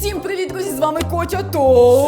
Всім привіт, друзі! З вами Котя То.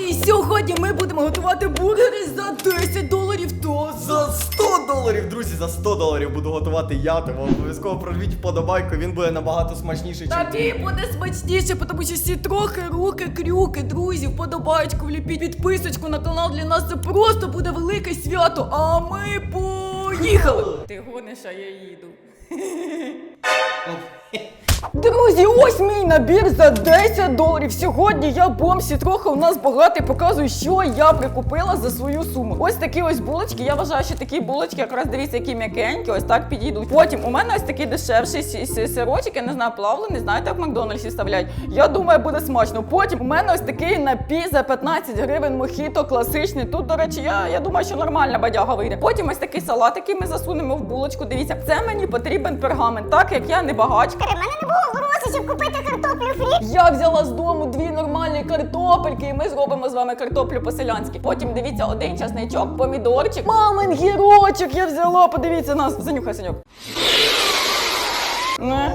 І сьогодні ми будемо готувати бургери за 10 доларів то. За 100 доларів, друзі, за 100 доларів буду готувати я, тому обов'язково прожміть вподобайку, він буде набагато смачніший, Тобі буде смачніше, тому що всі трохи руки, крюки, друзі, вподобайку вліпіть, підписочку на канал. Для нас це просто буде велике свято. А ми поїхали. Ти гониш, а я їду. Друзі, ось мій набір за 10 доларів. Сьогодні я бомсі трохи у нас багатий показую, що я прикупила за свою суму. Ось такі ось булочки. Я вважаю, що такі булочки якраз дивіться, які м'якенькі, ось так підійдуть. Потім у мене ось такий дешевший сирочок, я не знаю, плавлений, знаєте, як в Макдональдсі ставляють. Я думаю, буде смачно. Потім у мене ось такий напій за 15 гривень мохіто класичний. Тут, до речі, я, я думаю, що нормальна бадяга вийде. Потім ось такий салат, який ми засунемо в булочку. Дивіться, це мені потрібен пергамент, так як я не багачка. Було грошей, щоб купити картоплю фрі. Я взяла з дому дві нормальні картопельки, і ми зробимо з вами картоплю по-селянськи. Потім дивіться, один часничок, помідорчик. Мамин гірочок я взяла. Подивіться нас. Занюхай, Саньок. Не.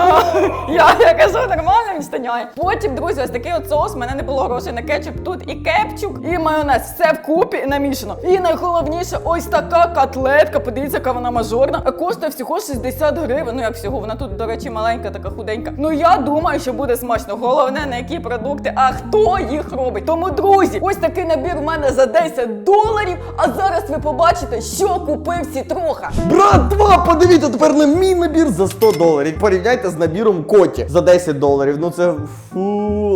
Я, я кажу, нормально він станяє. Потім, друзі, ось такий от соус. У мене не було грошей на кетчуп. Тут і кепчук, і майонез. Все вкупі намішано. І найголовніше, ось така котлетка. Подивіться, яка вона мажорна. А коштує всього 60 гривень. Ну як всього, вона тут, до речі, маленька, така худенька. Ну я думаю, що буде смачно. Головне, на які продукти, а хто їх робить. Тому, друзі, ось такий набір у мене за 10 доларів. А зараз ви побачите, що купив Сітроха. Братва, подивіться тепер на мій набір за 100 доларів. Порівняйте з набіром Коті за 10 доларів. Ну це фу,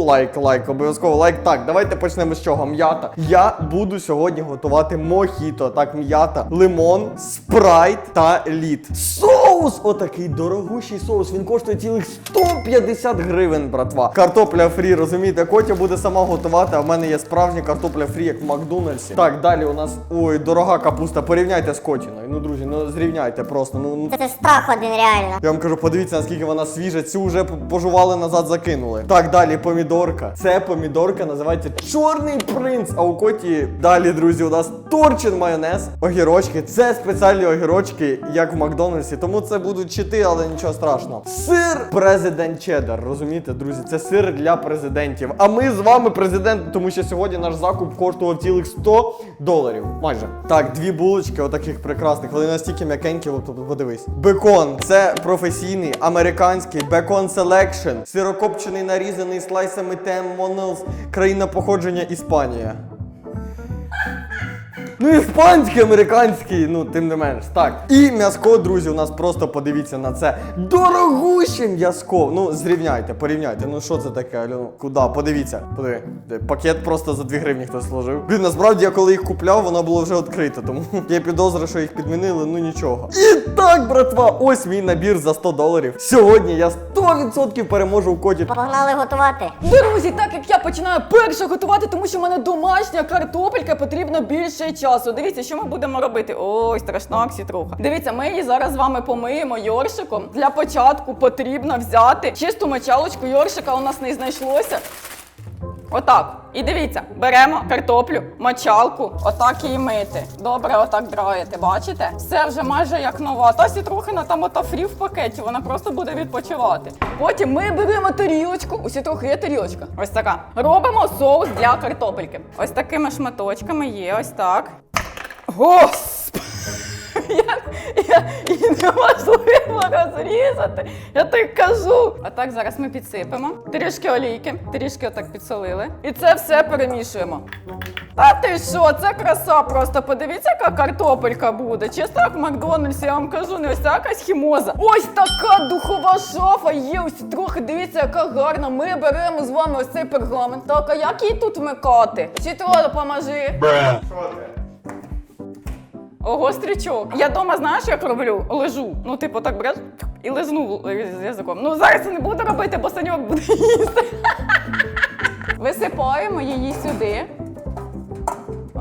лайк, лайк, обов'язково лайк. Так, давайте почнемо з чого. М'ята. Я буду сьогодні готувати мохіто. Так, м'ята, лимон, спрайт та лід. Соус! Отакий дорогущий соус. Він коштує цілих 150 гривень, братва. Картопля фрі, розумієте, Котя буде сама готувати, а в мене є справжня картопля фрі, як в Макдональдсі. Так, далі у нас ой, дорога капуста. Порівняйте з Котіною. Ну, друзі, ну зрівняйте просто. Ну, ну Це страх один реально. я вам кажу, подивіться, наскільки вона свіжа. Цю вже пожували назад, закинули. Так, далі помідорка. Це помідорка називається Чорний принц. А у коті далі, друзі, у нас торчин майонез, огірочки. Це спеціальні огірочки, як в Макдональдсі. Тому це будуть чити, але нічого страшного. Сир президент чеддер. Розумієте, друзі, це сир для президентів. А ми з вами президент, тому що сьогодні наш закуп коштував цілих 100 доларів. Майже. Так, дві булочки, отаких прекрасних. Вони настільки м'якенькі, от, подивись. Бекон це професійний американський бекон селекшн. Сирокопчений нарізаний слайсами Тем Монелс. Країна походження Іспанія. Ну, іспанський, американський, ну тим не менш. Так. І м'яско, друзі, у нас просто подивіться на це. Дорогуще м'яско. Ну, зрівняйте, порівняйте. Ну що це таке, Альону? Куди? Подивіться. Подиви. Пакет просто за 2 гривні хтось сложив. Блін, насправді я коли їх купляв, воно було вже відкрите, тому я підозрюю, що їх підмінили, ну нічого. І так, братва, ось мій набір за 100 доларів. Сьогодні я 100% переможу у коді. Погнали готувати. Друзі, так як я починаю перше готувати, тому що в мене домашня картопелька потрібно більше часу. Дивіться, що ми будемо робити. Ой, страшна ксітруха. Дивіться, ми її зараз з вами помиємо йоршиком. Для початку потрібно взяти чисту мочалочку йоршика. У нас не знайшлося. Отак. І дивіться, беремо картоплю, мочалку, отак її мити. Добре, отак драєте, бачите? Все вже майже як нова. Та сітрухина там ота фрі в пакеті, вона просто буде відпочивати. Потім ми беремо тарілочку. У сітрухи є тарілочка. Ось така. Робимо соус для картопельки. Ось такими шматочками є, ось так. Господи! Я, я, і неможливо розрізати. Я так кажу. А так зараз ми підсипемо. Трішки олійки, трішки отак підсолили. І це все перемішуємо. Та ти що, це краса просто. Подивіться, яка картопелька буде. Чисто як в Макдональдсі, я вам кажу, не ось ця якась хімоза. Ось така духова шафа є. Ось трохи дивіться, яка гарна. Ми беремо з вами ось цей пергамент. Так, а як її тут вмикати? Сітро, допоможи. Ого, стрічок. Я дома знаєш, як роблю? Лежу. Ну, типу, так береш і лизну з язиком. Ну, зараз я не буду робити, бо саньок буде їсти. Висипаємо її сюди.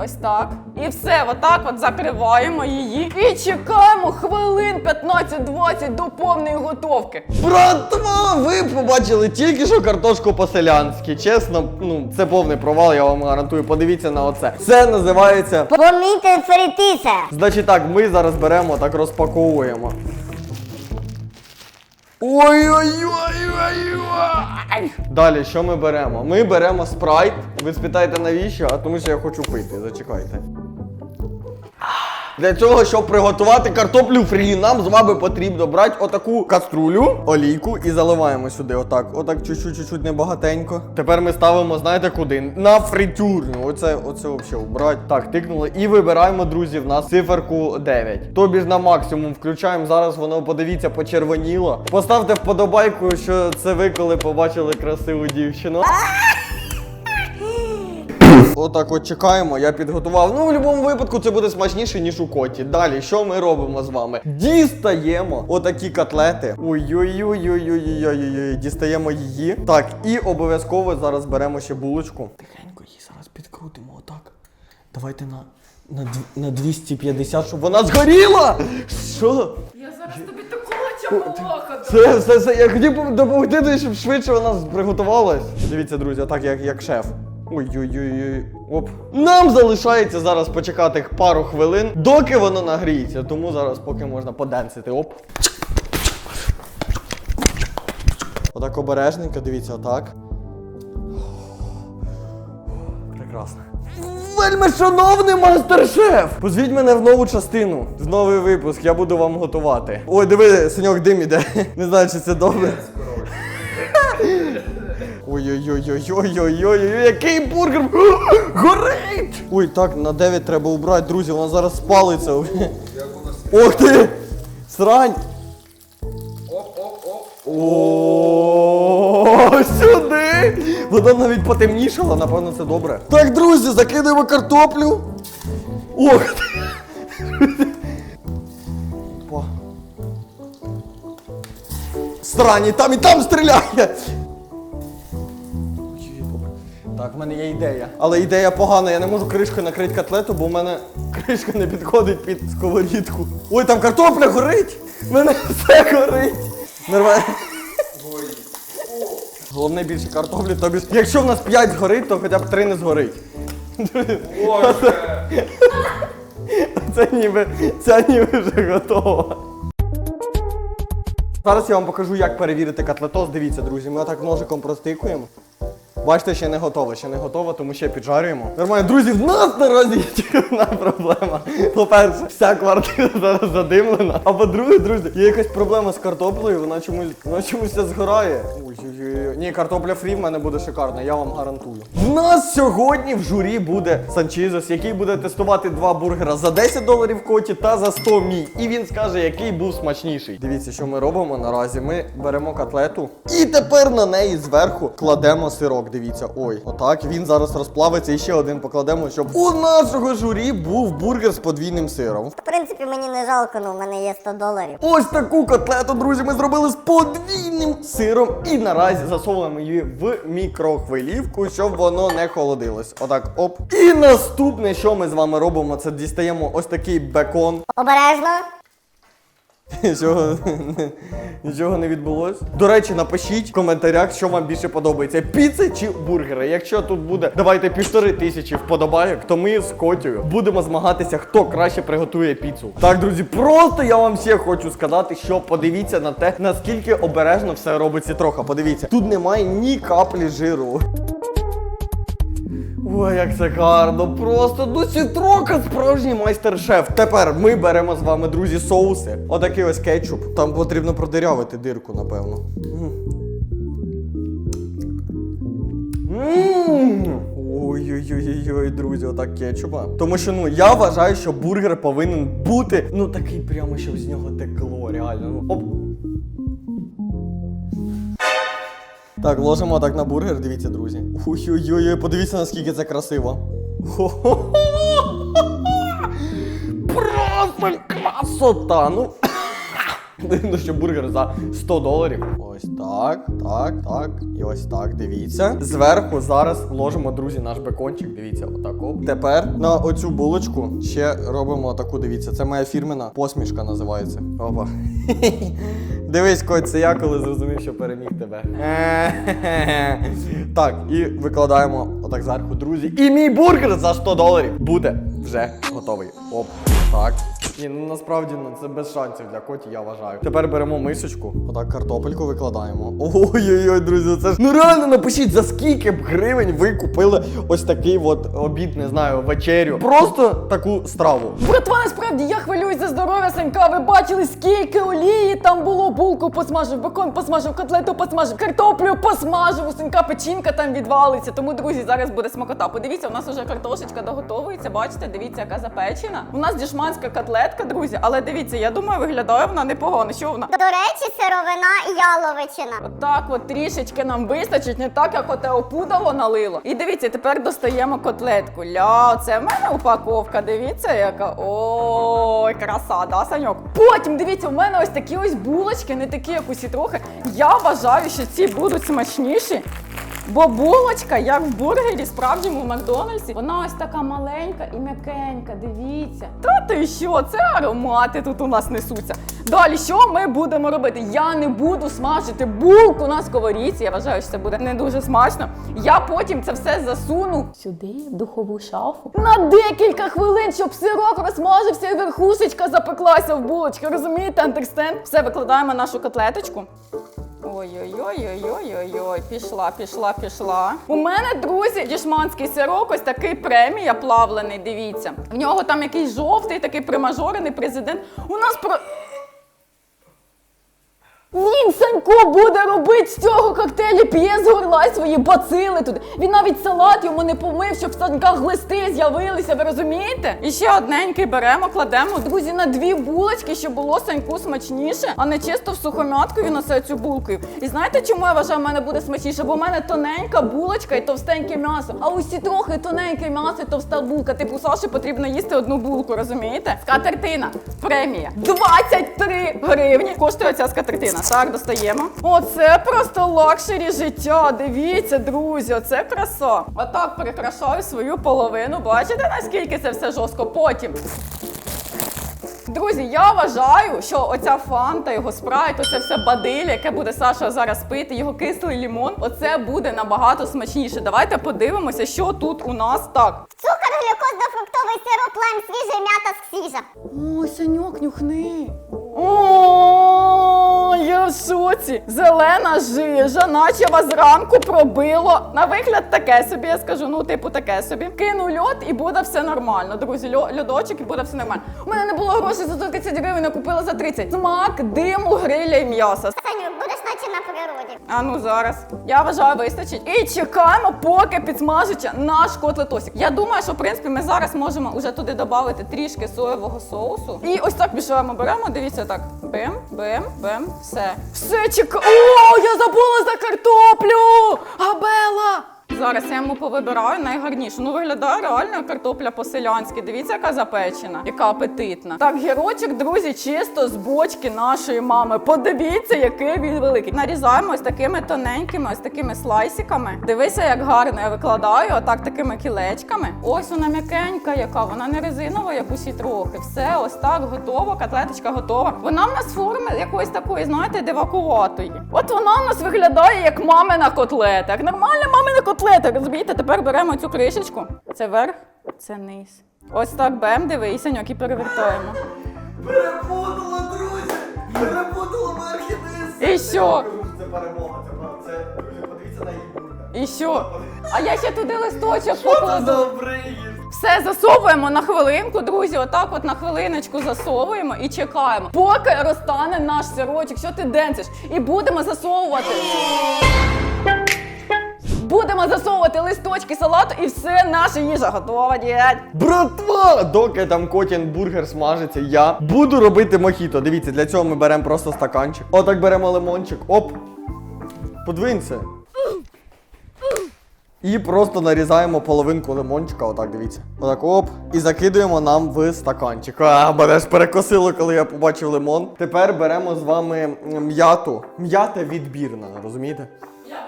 Ось так. І все, отак от закриваємо її. І чекаємо хвилин 15-20 до повної готовки. Братва, ви побачили тільки що картошку по-селянськи. Чесно, ну це повний провал, я вам гарантую. Подивіться на оце. Це називається. Помійте ферітися. Значить так, ми зараз беремо, так розпаковуємо. Ой-ой-ой-ой-ой! Далі, що ми беремо? Ми беремо спрайт. Ви спитаєте навіщо? А тому що я хочу пити. Зачекайте. Для цього, щоб приготувати картоплю фрі, нам з вами потрібно брати отаку каструлю, олійку і заливаємо сюди. Отак. Отак чуть-чуть, небагатенько. Тепер ми ставимо, знаєте куди? На фритюрню. Оце, оце взагалі убрати. Так, тикнули. І вибираємо, друзі, в нас циферку 9. Тобі ж на максимум включаємо. Зараз воно, подивіться, почервоніло. Поставте вподобайку, що це ви, коли побачили красиву дівчину. Отак от чекаємо, я підготував. Ну, в будь-якому випадку це буде смачніше, ніж у коті. Далі, що ми робимо з вами? Дістаємо отакі котлети. Ой-ой-ой-ой-ой-ой-ой-ой. Дістаємо її. Так, і обов'язково зараз беремо ще булочку. Тихенько її зараз підкрутимо отак. Давайте на, на, на 250, щоб вона згоріла! Що? Я зараз тобі таку чапалаха Це все, все. Я хотів допомогти, щоб швидше вона приготувалась. Дивіться, друзі, отак як, як шеф. Ой-ой-ой. Оп. Нам залишається зараз почекати пару хвилин, доки воно нагріється. Тому зараз поки можна поденсити. Оп. Отак обережненько, дивіться, отак. Прекрасно. Вельми шановний мастер-шеф! Позвіть мене в нову частину, в новий випуск, я буду вам готувати. Ой, диви, синьок дим іде. Не знаю, чи це добре. Ой-ой-ой-ой-ой-ой-ой, який бургер! Горить! Ой, так, на 9 треба убрати, друзі, вона зараз спалиться. Ох ти! Срань! О, сюди! Вона навіть потемнішала, напевно, це добре. Так, друзі, закидаємо картоплю. Ох! Срані, там і там стріляє! Мене є ідея. Але ідея погана, я не можу кришкою накрити котлету, бо в мене кришка не підходить під сковорідку. Ой, там картопля горить! В мене все горить! Нормально. Головне більше картоплі, тобі. Якщо в нас 5 згорить, то хоча б 3 не згорить. Це ніби, ця ніби вже готова. Зараз я вам покажу, як перевірити котлетос. Дивіться, друзі, ми отак ножиком простикуємо. Бачите, ще не готово, ще не готово, тому ще піджарюємо. Нормально, друзі, в нас наразі є одна проблема. По-перше, вся квартира зараз задимлена. А по-друге, друзі, є якась проблема з картоплею, вона чомусь, вона чомусь згорає. Ні, картопля фрі в мене буде шикарна, я вам гарантую. В нас сьогодні в журі буде Санчізос, який буде тестувати два бургера за 10 доларів коті та за 100 мій. І він скаже, який був смачніший. Дивіться, що ми робимо наразі. Ми беремо котлету і тепер на неї зверху кладемо сирок. Дивіться, ой, отак. Він зараз розплавиться і ще один покладемо, щоб у нашого журі був бургер з подвійним сиром. В принципі, мені не жалко, ну в мене є 100 доларів. Ось таку котлету, друзі, ми зробили з подвійним сиром і наразі засовуємо її в мікрохвилівку, щоб воно не холодилось. Отак, оп. І наступне, що ми з вами робимо, це дістаємо ось такий бекон. Обережно. Нічого, нічого не відбулось. До речі, напишіть в коментарях, що вам більше подобається: піци чи бургери. Якщо тут буде, давайте півтори тисячі вподобайок, то ми з Котєю будемо змагатися, хто краще приготує піцу. Так, друзі, просто я вам ще хочу сказати, що подивіться на те, наскільки обережно все робиться трохи. Подивіться, тут немає ні каплі жиру. Ой, як це гарно, просто ну сітрока справжній майстер-шеф. Тепер ми беремо з вами, друзі, соуси. Отакий ось кетчуп. Там потрібно продирявити дирку, напевно. Ой-ой-ой-ой, друзі, отак кетчупа. Тому що ну я вважаю, що бургер повинен бути ну такий прямо, щоб з нього текло, реально. Ну, оп. Так, ложимо так на бургер, дивіться, друзі. Ой-ой-ой, подивіться, наскільки це красиво. Просто красота! Ну. Видно, що бургер за 100 доларів. Ось так, так, так. І ось так, дивіться. Зверху зараз ложимо, друзі, наш бекончик. Дивіться, отак. Тепер на оцю булочку ще робимо таку, дивіться. Це моя фірмена посмішка називається. Опа. Дивись, Коть, це я коли зрозумів, що переміг тебе. Так, і викладаємо отак зверху, друзі. І мій бургер за 100 доларів буде вже готовий. Оп. Так. Ні, ну насправді ну, це без шансів для коті, я вважаю. Тепер беремо мисочку. Отак картопельку викладаємо. Ой-ой-ой, друзі, це ж. Ну реально напишіть, за скільки б гривень ви купили ось такий от обід, не знаю, вечерю. Просто таку страву. Братва, насправді я хвилююсь за здоров'я Санька. Ви бачили, скільки олії там було. Булку посмажив, бекон посмажив, котлету посмажив, картоплю посмажив. У Санька печінка там відвалиться. Тому, друзі, зараз буде смакота. Подивіться, у нас вже картошечка доготовується. Бачите, дивіться, яка запечена. У нас дішманська котлетка, друзі. Але дивіться, я думаю, виглядає вона непогано. Що вона? До речі, сировина яловичина. Так, от трішечки нам вистачить, не так, як оте опудало налило. І дивіться, тепер достаємо котлетку. Ля, це в мене упаковка. Дивіться, яка. Ой, краса, да, Саньок? Потім дивіться, у мене ось такі ось булочки, не такі, як усі трохи. Я вважаю, що ці будуть смачніші. Бо булочка, як в бургері, справжньому Макдональдсі, вона ось така маленька і м'якенька. Дивіться. Та ти що? Це аромати тут у нас несуться. Далі, що ми будемо робити? Я не буду смажити булку на сковорідці. Я вважаю, що це буде не дуже смачно. Я потім це все засуну сюди, в духову шафу. На декілька хвилин, щоб сирок розмажився і верхушечка запеклася в булочки. Розумієте, андерстенд? Все, викладаємо нашу котлеточку. Ой-ой-ой-ой-ой-ой-ой, пішла, пішла, пішла. У мене, друзі, дішманський сирок, ось такий премія плавлений, дивіться. В нього там якийсь жовтий, такий примажорений президент. У нас про. Він Санько буде робити з цього коктейлю, п'є з горла свої бацили туди. Він навіть салат йому не помив, щоб в Саньках глисти з'явилися. Ви розумієте? І ще одненький беремо, кладемо, друзі, на дві булочки, щоб було Саньку смачніше, а не чисто в сухомятку він оце цю булкою. І знаєте, чому я вважаю, в мене буде смачніше? Бо в мене тоненька булочка і товстеньке м'ясо. А усі трохи тоненьке м'ясо і товста булка. Типу Саші потрібно їсти одну булку, розумієте? Скатертина. Премія. 23 гривні коштує ця скатертина. Так, достаємо. Оце просто лакшері життя. Дивіться, друзі, оце краса. Отак прикрашаю свою половину. Бачите, наскільки це все жорстко? Потім. Друзі, я вважаю, що оця фанта, його спрайт, оце все бадилля, яке буде Саша зараз пити, його кислий лімон, оце буде набагато смачніше. Давайте подивимося, що тут у нас так. Цукор, глюкоз, дофруктовий сироп, лайм, свіжий, м'ята, свіжа. Ой, Саньок, нюхни. О, я в шоці. Зелена жижа, наче вас зранку пробило. На вигляд таке собі, я скажу, ну, типу, таке собі. Кину льод і буде все нормально. Друзі, льо- льодочок і буде все нормально. У мене не було грошей за 30 гривень, я купила за 30. Смак, диму, гриля і м'яса. На природі. А ну зараз. Я вважаю, вистачить. І чекаємо, поки підсмажиться наш котлетосик. Я думаю, що в принципі ми зараз можемо вже туди додати трішки соєвого соусу. І ось так мішаємо, беремо. Дивіться так. Бим, бим, бим, все. Все чекає. О, я забула за картоплю! Габела! Зараз я йому повибираю найгарнішу. Ну виглядає реально картопля по-селянськи. Дивіться, яка запечена, яка апетитна. Так, гірочок, друзі, чисто з бочки нашої мами. Подивіться, який він великий. Нарізаємо ось такими тоненькими, ось такими слайсиками. Дивися, як гарно я викладаю, отак такими кілечками. Ось вона м'якенька, яка вона не резинова, як усі трохи. Все, ось так готово. Котлеточка готова. Вона в нас форми якоїсь такої, знаєте, дивакуватої. От вона в нас виглядає як мамина котлета. Як нормальна мамина котлета. Розумієте? Тепер беремо цю кришечку. Це верх, це низ. Ось так бем, диви, і саньок і перевертаємо. Перепутала, друзі! Перепутала верх і низ! І що? Це перемога, це, це подивіться на її. І що? А я ще туди листочок покладу. Все засовуємо на хвилинку, друзі. Отак, от на хвилиночку засовуємо і чекаємо, поки розтане наш сирочок. Що ти денциш? І будемо засовувати. Будемо засовувати листочки салату і все, наша їжа готова, дядь. Братва! Доки там котін бургер смажиться, я буду робити мохіто. Дивіться, для цього ми беремо просто стаканчик. Отак беремо лимончик. Оп. Подвинься. І просто нарізаємо половинку лимончика, отак дивіться. Отак оп. І закидуємо нам в стаканчик. А, мене ж перекосило, коли я побачив лимон. Тепер беремо з вами м'яту. М'ята відбірна, розумієте?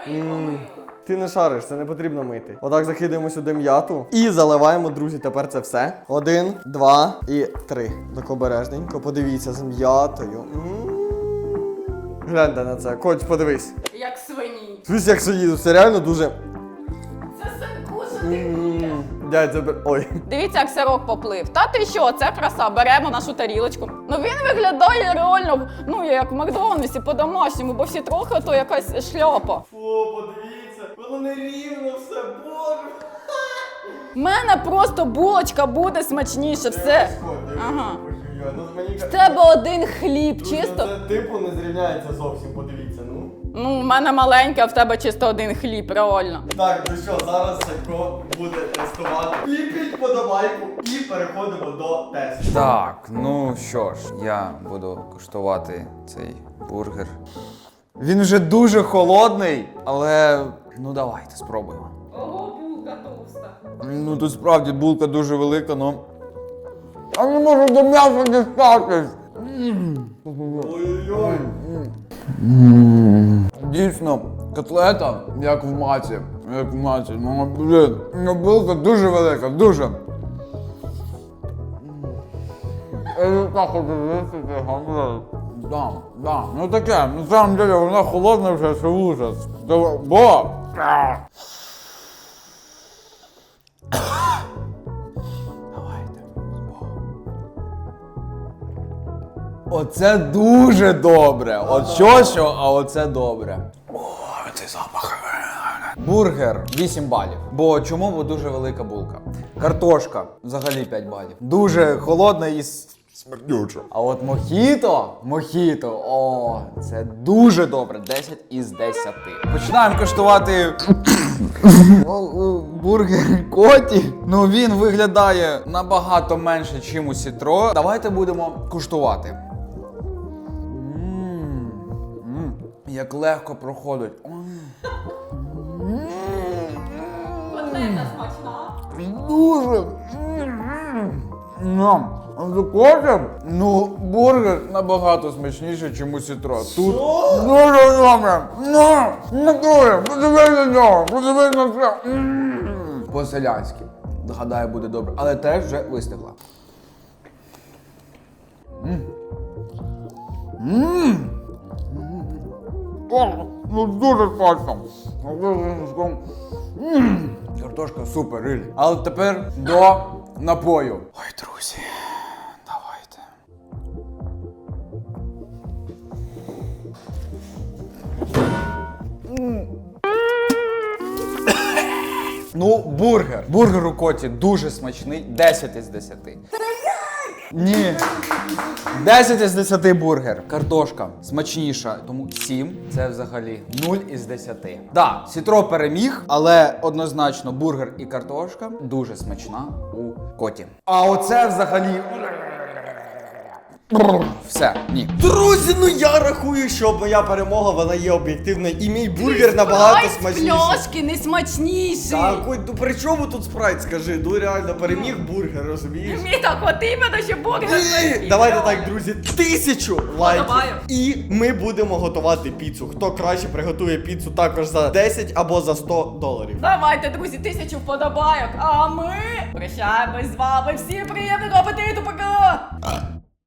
М, Ти не шариш, це не потрібно мити. Отак закидаємо сюди м'яту і заливаємо, друзі, тепер це все. Один, два і три. Так обережненько, подивіться з м'ятою. Гляньте на це. Коч, подивись. Як свині. Дивись, як їду. Це реально дуже. Це Санкуша, М, Дядь, забер... Ой. Дивіться, як сирок поплив. Та ти що, це краса, беремо нашу тарілочку. Ну він виглядає реально, ну як в Макдональдсі по-домашньому, бо всі трохи то якась шляпа. Фу, подивіться, воно не рівно все, боже. В мене просто булочка буде смачніше, все. Ага. Ну, мені В тебе один хліб, чисто. Це типу не зрівняється зовсім, подивіться, ну. Ну, в мене маленький, а в тебе чисто один хліб, реально. Так, ну що, зараз Садко буде тестувати. Ліпіть подобайку і переходимо до тесту. Так, ну що ж, я буду куштувати цей бургер. Він вже дуже холодний, але ну давайте спробуємо. Ого, булка товста. Ну тут справді булка дуже велика, ну. А не можу до м'яса дістатись. Ой-ой-ой. Дійсно, котлета, як в маці. Як в маці. Ну, блін, ну булка дуже велика, дуже. Я не так хочу висити, гамлет. Да, да, ну таке, на самом деле вона холодна вже, це ужас. Бо! Давайте. Оце дуже добре. От що що, а оце добре. О, цей запах. Бургер 8 балів. Бо чому? Бо дуже велика булка. Картошка взагалі 5 балів. Дуже холодна і с- смердюча. А от мохіто, мохіто, о, це дуже добре. 10 із 10. Починаємо коштувати бургер коті. Ну він виглядає набагато менше, чим у сітро. Давайте будемо куштувати. Як легко проходить. Дуже. Ну, а за коти, ну, бургер набагато смачніше, ніж у сітро. Тут дуже добре. Ну, не. Подивись на нього, подивись на це. По-селянськи. Гадаю, буде добре. Але теж вже вистигла. Ну дуже смачно. М. Картошка супер, риль. Але тепер до напою. Ой, друзі, Ну, бургер. Бургер у коті дуже смачний. 10 із 10. Ні. 10 із 10 бургер. Картошка смачніша, тому 7 це взагалі 0 із 10. Да, сітро переміг, але однозначно бургер і картошка дуже смачна у коті. А оце взагалі. Все, ні. Друзі, ну я рахую, що моя перемога вона є об'єктивною і мій бургер набагато смачніший. пляшки не смачніший. Так, ой, ну при чому тут спрайт, скажи? Ну реально переміг бургер, розумієш? Мені так от іменно, що бургер. Ні. Давайте так, друзі, тисячу лайків. Подобаю. І ми будемо готувати піцу. Хто краще приготує піцу також за 10 або за 100 доларів. Давайте, друзі, тисячу вподобайок. А ми прощаємось з вами. Всім приємного апетиту, пока!